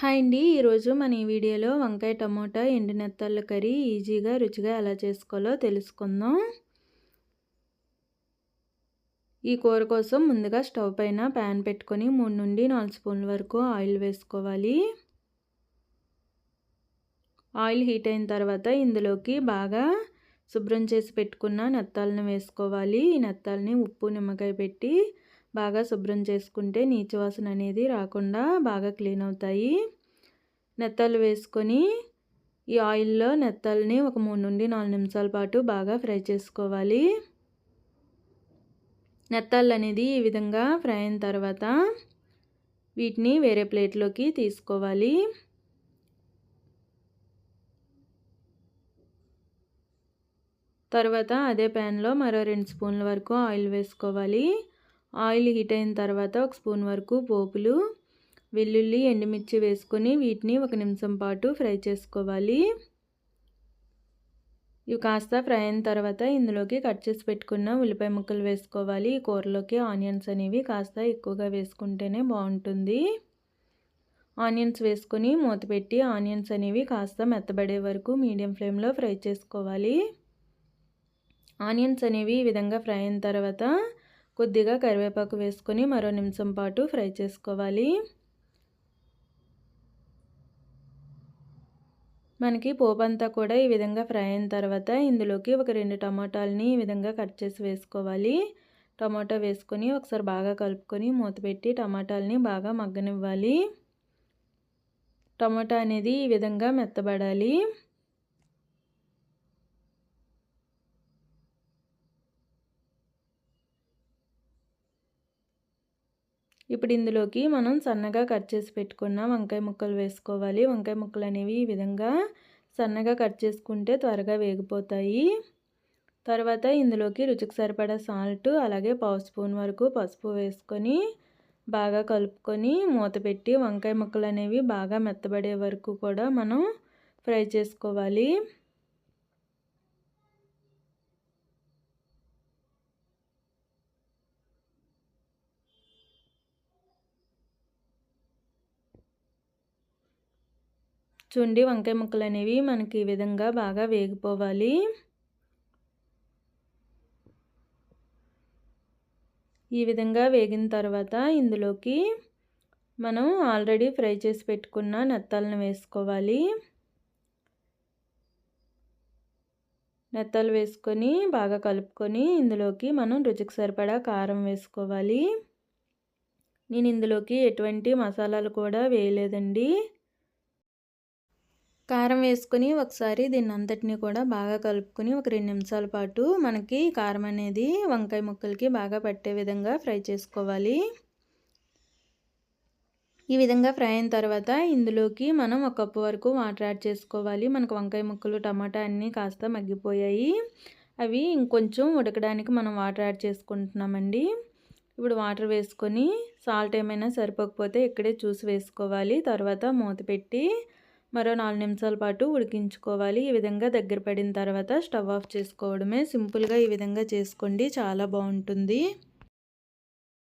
Hi అండి. ఈరోజు మన ఈ వీడియోలో వంకాయ టమోటా ఎండినెత్తళ్ళ కర్రీ ఈజీగా రుచిగా ఎలా చేసుకోవాలో తెలుసుకుందాం. ఈ కూర కోసం ముందుగా స్టవ్ పైన ప్యాన్ పెట్టుకొని మూడు నుండి నాలుగు స్పూన్ల వరకు ఆయిల్ వేసుకోవాలి. ఆయిల్ హీట్ అయిన తర్వాత ఇందులోకి బాగా శుభ్రం చేసి పెట్టుకున్న నెత్తాలను వేసుకోవాలి. ఈ నెత్తాలని ఉప్పు నిమ్మకాయ పెట్టి బాగా శుభ్రం చేసుకుంటే నీచు వాసన అనేది రాకుండా బాగా క్లీన్ అవుతాయి. నెత్తలు వేసుకొని ఈ ఆయిల్లో నెత్తల్ని ఒక మూడు నుండి నాలుగు నిమిషాల పాటు బాగా ఫ్రై చేసుకోవాలి. నెత్తళ్ళు అనేది ఈ విధంగా ఫ్రై అయిన తర్వాత వీటిని వేరే ప్లేట్లోకి తీసుకోవాలి. తర్వాత అదే ప్యాన్లో మరో రెండు స్పూన్ల వరకు ఆయిల్ వేసుకోవాలి. ఆయిల్ హీట్ అయిన తర్వాత ఒక స్పూన్ వరకు పోపులు వెల్లుల్లి ఎండుమిర్చి వేసుకొని వీటిని ఒక నిమిషం పాటు ఫ్రై చేసుకోవాలి. ఇవి కాస్త ఫ్రై అయిన తర్వాత ఇందులోకి కట్ చేసి పెట్టుకున్న ఉల్లిపాయ ముక్కలు వేసుకోవాలి. ఈ కూరలోకి ఆనియన్స్ అనేవి కాస్త ఎక్కువగా వేసుకుంటేనే బాగుంటుంది. ఆనియన్స్ వేసుకొని మూత పెట్టి ఆనియన్స్ అనేవి కాస్త మెత్తబడే వరకు మీడియం ఫ్లేమ్లో ఫ్రై చేసుకోవాలి. ఆనియన్స్ అనేవి ఈ విధంగా ఫ్రై అయిన తర్వాత కొద్దిగా కరివేపాకు వేసుకొని మరో నిమిషం పాటు ఫ్రై చేసుకోవాలి. మనకి పోపంతా కూడా ఈ విధంగా ఫ్రై అయిన తర్వాత ఇందులోకి ఒక రెండు టమాటాలని ఈ విధంగా కట్ చేసి వేసుకోవాలి. టమాటా వేసుకొని ఒకసారి బాగా కలుపుకొని మూత పెట్టి టమాటాలని బాగా మగ్గనివ్వాలి. టమాటా అనేది ఈ విధంగా మెత్తబడాలి. ఇప్పుడు ఇందులోకి మనం సన్నగా కట్ చేసి పెట్టుకున్న వంకాయ ముక్కలు వేసుకోవాలి. వంకాయ ముక్కలు అనేవి ఈ విధంగా సన్నగా కట్ చేసుకుంటే త్వరగా వేగిపోతాయి. తర్వాత ఇందులోకి రుచికి సరిపడా సాల్ట్ అలాగే పావు స్పూన్ వరకు పసుపు వేసుకొని బాగా కలుపుకొని మూత పెట్టి వంకాయ ముక్కలు అనేవి బాగా మెత్తబడే వరకు కూడా మనం ఫ్రై చేసుకోవాలి. చూడండి వంకాయ ముక్కలు అనేవి మనకి ఈ విధంగా బాగా వేగిపోవాలి. ఈ విధంగా వేగిన తర్వాత ఇందులోకి మనం ఆల్రెడీ ఫ్రై చేసి పెట్టుకున్న నెత్తాలను వేసుకోవాలి. నెత్తలు వేసుకొని బాగా కలుపుకొని ఇందులోకి మనం రుచికి సరిపడా కారం వేసుకోవాలి. నేను ఇందులోకి ఎటువంటి మసాలాలు కూడా వేయలేదండి. కారం వేసుకొని ఒకసారి దీన్ని అంతటిని కూడా బాగా కలుపుకొని ఒక రెండు నిమిషాల పాటు మనకి కారం అనేది వంకాయ ముక్కలకి బాగా పట్టే విధంగా ఫ్రై చేసుకోవాలి. ఈ విధంగా ఫ్రై అయిన తర్వాత ఇందులోకి మనం ఒక కప్పు వరకు వాటర్ యాడ్ చేసుకోవాలి. మనకు వంకాయ ముక్కలు టమాటా అన్నీ కాస్త మగ్గిపోయాయి. అవి ఇంకొంచెం ఉడకడానికి మనం వాటర్ యాడ్ చేసుకుంటున్నామండి. ఇప్పుడు వాటర్ వేసుకొని సాల్ట్ ఏమైనా సరిపోకపోతే ఇక్కడే చూసి వేసుకోవాలి. తర్వాత మూత పెట్టి మరో నాలుగు నిమిషాల పాటు ఉడికించుకోవాలి. ఈ విధంగా దగ్గర పడిన తర్వాత స్టవ్ ఆఫ్ చేసుకోవడమే. సింపుల్గా ఈ విధంగా చేసుకోండి. చాలా బాగుంటుంది.